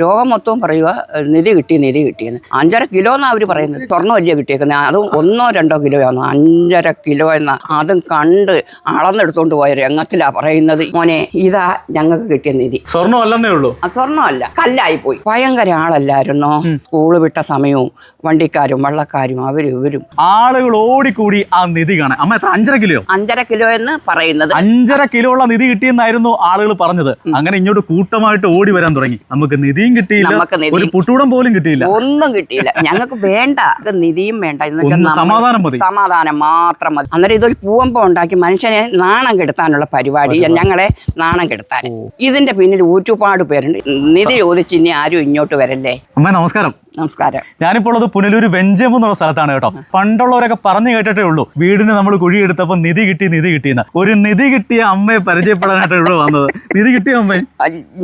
ലോകം മൊത്തവും പറയുക നിധി കിട്ടി നിധി കിട്ടിയെന്ന് അഞ്ചര കിലോ എന്നാണ് അവർ പറയുന്നത്? സ്വർണമല്ലേ കിട്ടിയേക്കുന്നത് അതും ഒന്നോ രണ്ടോ കിലോ ആണ്? അഞ്ചര കിലോ എന്ന. അതും കണ്ട് അളന്നെടുത്തോണ്ട് പോയ രംഗത്തിലാ പറയുന്നത്. മോനെ ഇതാ ഞങ്ങൾക്ക് കിട്ടിയ നിധി. സ്വർണം അല്ലെന്നേ ഉള്ളൂ. ആ സ്വർണമല്ല കല്ലായി പോയി. ഭയങ്കര ആളല്ലായിരുന്നോ? സ്കൂൾ വിട്ട സമയവും വണ്ടിക്കാരും വള്ളക്കാരും അവരും ഇവരും. ആളുകൾ ഓടിക്കൂടി ആ നിധി കാണാൻ. അമ്മ എത്ര? അഞ്ചര കിലോ? അഞ്ചര കിലോ എന്ന് പറയുന്നത്. അഞ്ചര കിലോ ഉള്ള നിധി കിട്ടിയെന്നായിരുന്നു ആളുകൾ പറഞ്ഞത്. അങ്ങനെ ഇങ്ങോട്ട് കൂട്ടമായിട്ട് ഓടി വരാൻ തുടങ്ങി. നമുക്ക് നിധിയും കിട്ടിയില്ല. ഒരു പുട്ടൂടം പോലും കിട്ടിയില്ല. ഒന്നും കിട്ടിയില്ല. ഞങ്ങൾക്ക് വേണ്ട. നിധിയും വേണ്ട. എന്ന് വെച്ചാൽ ഒന്ന് സമാധാനം മതി. സമാധാനം മാത്രം മതി. അന്നേരം ഇതൊരു പൂവമ്പം ഉണ്ടാക്കി മനുഷ്യനെ നാണം കെടുത്താനുള്ള പരിപാടി. ഞങ്ങളെ നാണം കെടുത്താൻ. ഇതിന്റെ പിന്നിൽ ഒരുപാട് പേരുണ്ട്. നിധി ചോദിച്ച് ഇനി ആരും ഇങ്ങോട്ട് വരല്ലേ? അമ്മ നമസ്കാരം. നമസ്കാരം. ഞാനിപ്പോൾ ഉള്ളത് പുനലൂർ വെഞ്ചം എന്നുള്ള സ്ഥലത്താണ് കേട്ടോ. പണ്ടുള്ളവരൊക്കെ പറഞ്ഞു കേട്ടിട്ടേ ഉള്ളൂ. വീടിന് നമ്മൾ കുഴിയെടുത്തപ്പോൾ നിധി കിട്ടി നിധി കിട്ടിയെന്ന് ഒരു നിധി കിട്ടിയ അമ്മയെ പരിചയപ്പെടാനായിട്ട് ഇവിടെ വന്നത്. നിധി കിട്ടിയ അമ്മ?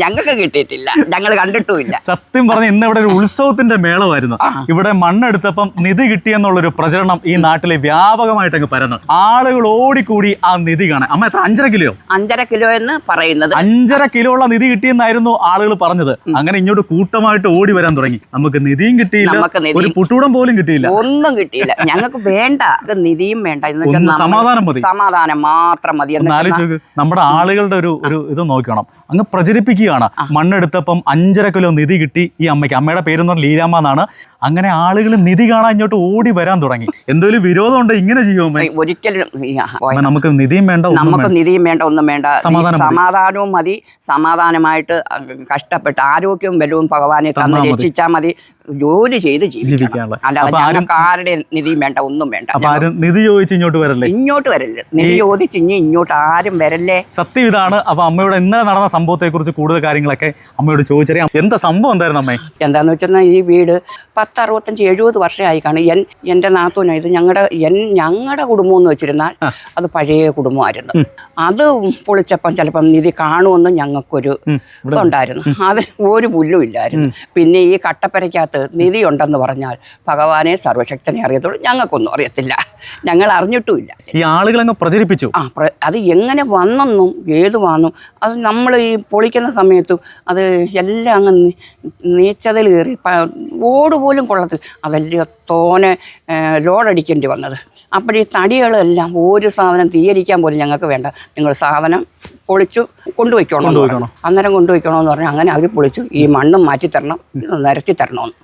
ഞങ്ങൾക്ക് കിട്ടിയിട്ടില്ല. ഞങ്ങൾ കണ്ടിട്ടുമില്ല. സത്യം പറഞ്ഞ ഇന്ന് ഇവിടെ ഒരു ഉത്സവത്തിന്റെ മേളമായിരുന്നു. ഇവിടെ മണ്ണെടുത്തപ്പം നിധി കിട്ടിയെന്നുള്ളൊരു പ്രചരണം ഈ നാട്ടിലെ വ്യാപകമായിട്ട് അങ്ങ് പരന്നു. ആളുകൾ ഓടിക്കൂടി ആ നിധി കാണാൻ. അമ്മ എത്ര? അഞ്ചര കിലോ? അഞ്ചര കിലോ എന്ന് പറയുന്നത്. അഞ്ചര കിലോ ഉള്ള നിധി കിട്ടിയെന്നായിരുന്നു ആളുകൾ പറഞ്ഞത്. അങ്ങനെ ഇങ്ങോട്ട് കൂട്ടമായിട്ട് ഓടി വരാൻ തുടങ്ങി. നമുക്ക് നിധിയും കിട്ടിയില്ല. ഒരു പുട്ടൂടം പോലും കിട്ടിയില്ല. ഒന്നും കിട്ടിയില്ല. ഞങ്ങൾക്ക് വേണ്ട. നിധിയും വേണ്ട. എന്ന് വെച്ചാൽ ഒന്ന് സമാധാനം മതി. സമാധാനം മാത്രം മതി. നമ്മുടെ ആളുകളുടെ ഒരു ഒരു ഇത് നോക്കണം. അങ്ങ് പ്രചരിപ്പിക്കുകയാണ്. മണ്ണെടുത്തപ്പം അഞ്ചര കിലോ നിധി കിട്ടി ഈ അമ്മയ്ക്ക്. അമ്മയുടെ പേരെന്ന് പറഞ്ഞാൽ ലീലാമ്മ എന്നാണ്. അങ്ങനെ ആളുകൾ നിധി കാണാൻ ഇങ്ങോട്ട് ഓടി വരാൻ തുടങ്ങി. എന്തെങ്കിലും വിരോധം ഉണ്ട് ഇങ്ങനെ ചെയ്യുമോ ഒരിക്കലും നമുക്ക് നിധിയും വേണ്ട ഒന്നും നമുക്ക് വേണ്ട. നിധിയും വേണ്ട ഒന്നും വേണ്ട. സമാധാനവും മതി. സമാധാനമായിട്ട് കഷ്ടപ്പെട്ട് ആരോഗ്യവും ബലവും ഭഗവാനെ തന്ന്. രക്ഷിച്ചാൽ മതി. ജോലി ചെയ്ത് ജീവിക്കാനുള്ള. അല്ലാതെ ആരും- ഞങ്ങൾക്ക് ആരുടെ നിധിയും വേണ്ട ഒന്നും വേണ്ട. നിധി ചോദിച്ച് ഇങ്ങോട്ട് വരല്ലേ? ഇങ്ങോട്ട് വരല്ലേ? നിധി ചോദിച്ച് ഇനി ഇങ്ങോട്ട് ആരും വരല്ലേ? സത്യം ഇതാണ്. അപ്പൊ അമ്മയുടെ ഇന്നലെ നടന്ന സംഭവത്തെ കുറിച്ച് കൂടുതൽ കാര്യങ്ങളൊക്കെ അമ്മയോട് ചോദിച്ചറിയാം. എന്താ സംഭവം എന്തായിരുന്നു അമ്മേ? എന്താന്ന് വെച്ചാൽ ഈ വീട് പത്ത് അറുപത്തഞ്ച് എഴുപത് വർഷമായി കാണും. എൻ എന്റെ നാത്തൂന ഇത് ഞങ്ങളുടെ എൻ ഞങ്ങളുടെ കുടുംബം എന്ന് വെച്ചിരുന്നാൽ അത് പഴയ കുടുംബമായിരുന്നു. അത് പൊളിച്ചപ്പം ചിലപ്പം നിധി കാണുമെന്ന് ഞങ്ങൾക്കൊരു ഇതുണ്ടായിരുന്നു. അതിൽ ഒരു പുല്ലും ഇല്ലായിരുന്നു. പിന്നെ ഈ കട്ടപ്പരയ്ക്കകത്ത് നിധി ഉണ്ടെന്ന് പറഞ്ഞാൽ ഭഗവാനെ സർവശക്തനെ അറിയത്തുള്ളൂ. ഞങ്ങൾക്കൊന്നും അറിയത്തില്ല. ഞങ്ങൾ അറിഞ്ഞിട്ടുമില്ല ഈ ആളുകൾ അങ്ങ് പ്രചരിപ്പിച്ചു. ആ അത് എങ്ങനെ വന്നെന്നും ഏത് വന്നും അത് നമ്മൾ ഈ പൊളിക്കുന്ന സമയത്തും അത് എല്ലാം അങ്ങ് നീച്ചതിൽ കയറി ഓട് പോലും കൊള്ളത്തിൽ അതല്ലേ തോനെ ലോഡടിക്കേണ്ടി വന്നത്. അപ്പോൾ ഈ തടികളെല്ലാം ഒരു സാധനം തീയരിക്കാൻ പോലും ഞങ്ങൾക്ക് വേണ്ട. നിങ്ങൾ സാധനം പൊളിച്ചു കൊണ്ടുപോയിക്കോണം. അന്നേരം കൊണ്ടുപോയിക്കണമെന്ന് പറഞ്ഞാൽ അങ്ങനെ അവർ പൊളിച്ചു. ഈ മണ്ണും മാറ്റി തരണം നിരത്തി തരണമെന്ന്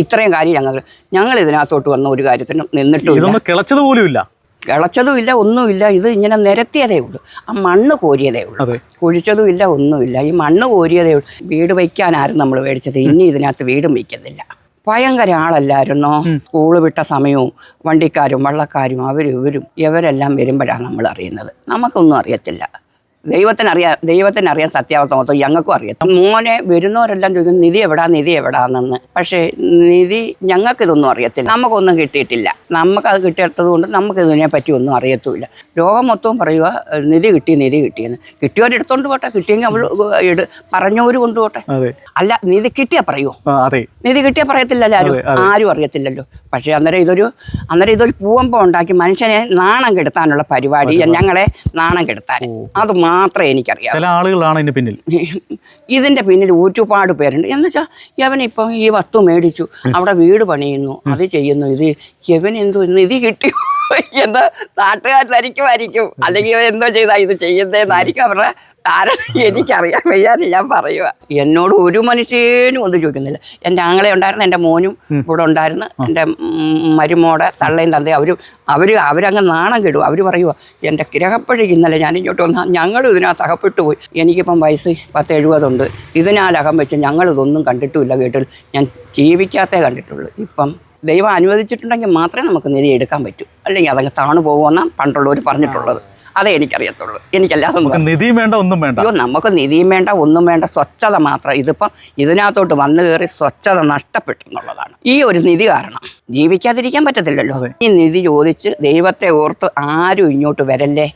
ഇത്രയും കാര്യം ഞങ്ങൾ ഞങ്ങൾ ഇതിനകത്തോട്ട് വന്ന ഒരു കാര്യത്തിനും നിന്നിട്ടും ഇതൊന്നും കിളച്ചത് ഇല്ല. കിളച്ചതുമില്ല ഒന്നുമില്ല. ഇത് ഇങ്ങനെ നിരത്തിയതേ ഉള്ളൂ. ആ മണ്ണ് കോരിയതേ ഉള്ളൂ. കുഴിച്ചതും കുഴിച്ചതുമില്ല ഒന്നുമില്ല. ഈ മണ്ണ് കോരിയതേ ഉള്ളൂ. വീട് വയ്ക്കാനായിരുന്നു നമ്മൾ മേടിച്ചത്. ഇനി ഇതിനകത്ത് വീടും വയ്ക്കുന്നില്ല ഭയങ്കര ആളല്ലായിരുന്നോ? സ്കൂൾ വിട്ട സമയവും വണ്ടിക്കാരും വള്ളക്കാരും അവരും ഇവരും ഇവരെല്ലാം വരുമ്പോഴാണ് നമ്മൾ അറിയുന്നത്. നമുക്കൊന്നും അറിയത്തില്ല. ദൈവത്തിനറിയാം ദൈവത്തിനറിയാം സത്യാവസ്ഥ മൊത്തം ഞങ്ങൾക്കും അറിയാം. മോനെ വരുന്നവരെല്ലാം ചോദിക്കും നിധി എവിടാ? നിധി എവിടാന്നെന്ന് പക്ഷേ നിധി ഞങ്ങൾക്ക് ഇതൊന്നും അറിയത്തില്ല. നമുക്കൊന്നും കിട്ടിയിട്ടില്ല. നമുക്കത് കിട്ടിയിട്ടത് കൊണ്ട് നമുക്ക് ഇതിനെ പറ്റി ഒന്നും അറിയത്തുമില്ല. ലോകം മൊത്തവും പറയുക നിധി കിട്ടി നിധി കിട്ടിയെന്ന് കിട്ടിയവരെടുത്തോണ്ട് പോട്ടെ. കിട്ടിയെങ്കിൽ അവൾ പറഞ്ഞവർ കൊണ്ടുപോട്ടെ അതെ. അല്ല നിധി കിട്ടിയാ പറയൂ അതെ. നിധി കിട്ടിയാ പറയത്തില്ലല്ലോ ആരും. ആരും അറിയത്തില്ലല്ലോ. പക്ഷേ അന്നേരം ഇതൊരു അന്നേരം ഇതൊരു പൂവമ്പം ഉണ്ടാക്കി മനുഷ്യനെ നാണം കെടുത്താനുള്ള പരിപാടി ഞങ്ങളെ നാണം കെടുത്താൻ. അത് മാത്രമേ എനിക്കറിയാം ചില ആളുകളാണ് ഇതിന് പിന്നിൽ. ഇതിന്റെ പിന്നിൽ ഒരുപാട് പേരുണ്ട്. എന്ന് വെച്ചാൽ യവനിപ്പം ഈ വസ്തു മേടിച്ചു അവിടെ വീട് പണിയുന്നു അത് ചെയ്യുന്നു ഇത് യവൻ എന്തോ നിധി കിട്ടിയോ എന്താ നാട്ടുകാരനായിരിക്കുമായിരിക്കും അല്ലെങ്കിൽ എന്തോ ചെയ്താ ഇത് ചെയ്യുന്നതെന്നായിരിക്കും അവരുടെ കാരണം എനിക്കറിയാൻ വയ്യാതെ ഞാൻ പറയുക എന്നോട് ഒരു മനുഷ്യനും ഒന്നും ചോദിക്കുന്നില്ല. എന്റെ ആങ്ങളെ ഉണ്ടായിരുന്നു എന്റെ മോനും ഇവിടെ ഉണ്ടായിരുന്നു. എന്റെ മരുമോടെ തള്ളയും തന്തയും അവരും അവർ അവരങ്ങ് നാണം കെടും അവർ പറയുക എന്റെ ഗ്രഹപ്പഴി ഇന്നലെ ഞാൻ ഇങ്ങോട്ട് വന്നാൽ ഞങ്ങൾ ഇതിനകത്ത് അകപ്പെട്ടു പോയി. എനിക്കിപ്പം വയസ്സ് പത്ത് എഴുപതുണ്ട് ഇതിനാലകം വെച്ച് ഞങ്ങൾ ഇതൊന്നും കണ്ടിട്ടുമില്ല കേട്ടില്ല. ഞാൻ ജീവിക്കാത്തേ കണ്ടിട്ടുള്ളൂ. ഇപ്പം ദൈവം അനുവദിച്ചിട്ടുണ്ടെങ്കിൽ മാത്രമേ നമുക്ക് നിധി എടുക്കാൻ പറ്റൂ. അല്ലെങ്കിൽ അതങ്ങ് താണു പോകുമെന്നാണ് പണ്ടുള്ളവർ പറഞ്ഞിട്ടുള്ളത്. അതേ എനിക്കറിയത്തുള്ളൂ. എനിക്കല്ലാതെ നിധിയും വേണ്ട ഒന്നും വേണ്ട. അയ്യോ നമുക്ക് നിധിയും വേണ്ട ഒന്നും വേണ്ട സ്വച്ഛത മാത്രം. ഇതിപ്പം ഇതിനകത്തോട്ട് വന്നു കയറി സ്വച്ഛത നഷ്ടപ്പെട്ടു എന്നുള്ളതാണ്. ഈ ഒരു നിധി കാരണം ജീവിക്കാതിരിക്കാൻ പറ്റത്തില്ലല്ലോ. ഈ നിധി ചോദിച്ച് ദൈവത്തെ ഓർത്ത് ആരും ഇങ്ങോട്ട് വരല്ലേ?